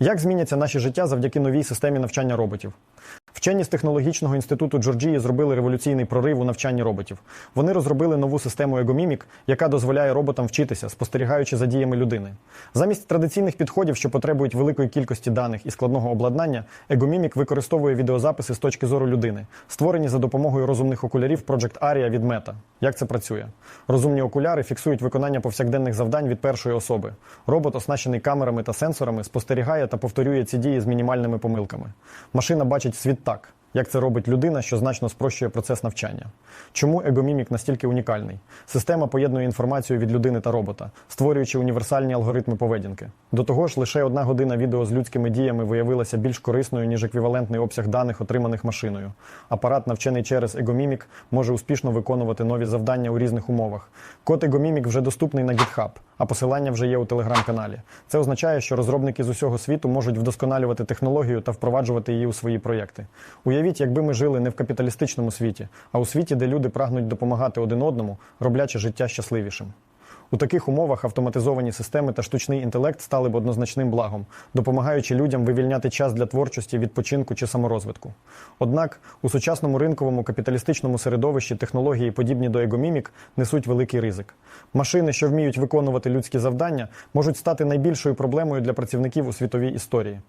Як зміняться наші життя завдяки новій системі навчання роботів? Вчені з технологічного інституту Джорджії зробили революційний прорив у навчанні роботів. Вони розробили нову систему егомімік, яка дозволяє роботам вчитися, спостерігаючи за діями людини. Замість традиційних підходів, що потребують великої кількості даних і складного обладнання, егомімік використовує відеозаписи з точки зору людини, створені за допомогою розумних окулярів Project Aria від Meta. Як це працює? Розумні окуляри фіксують виконання повсякденних завдань від першої особи. Робот, оснащений камерами та сенсорами, спостерігає та повторює ці дії з мінімальними помилками. Машина бачить світ так. Як це робить людина, що значно спрощує процес навчання? Чому егомімік настільки унікальний? Система поєднує інформацію від людини та робота, створюючи універсальні алгоритми поведінки. До того ж, лише одна година відео з людськими діями виявилася більш корисною, ніж еквівалентний обсяг даних, отриманих машиною. Апарат, навчений через егомімік, може успішно виконувати нові завдання у різних умовах. Код егомімік вже доступний на GitHub, а посилання вже є у телеграм-каналі. Це означає, що розробники з усього світу можуть вдосконалювати технологію та впроваджувати її у свої проєкти. Уявіть, якби ми жили не в капіталістичному світі, а у світі, де люди прагнуть допомагати один одному, роблячи життя щасливішим. У таких умовах автоматизовані системи та штучний інтелект стали б однозначним благом, допомагаючи людям вивільняти час для творчості, відпочинку чи саморозвитку. Однак у сучасному ринковому капіталістичному середовищі технології, подібні до егомімік, несуть великий ризик. Машини, що вміють виконувати людські завдання, можуть стати найбільшою проблемою для працівників у світовій історії.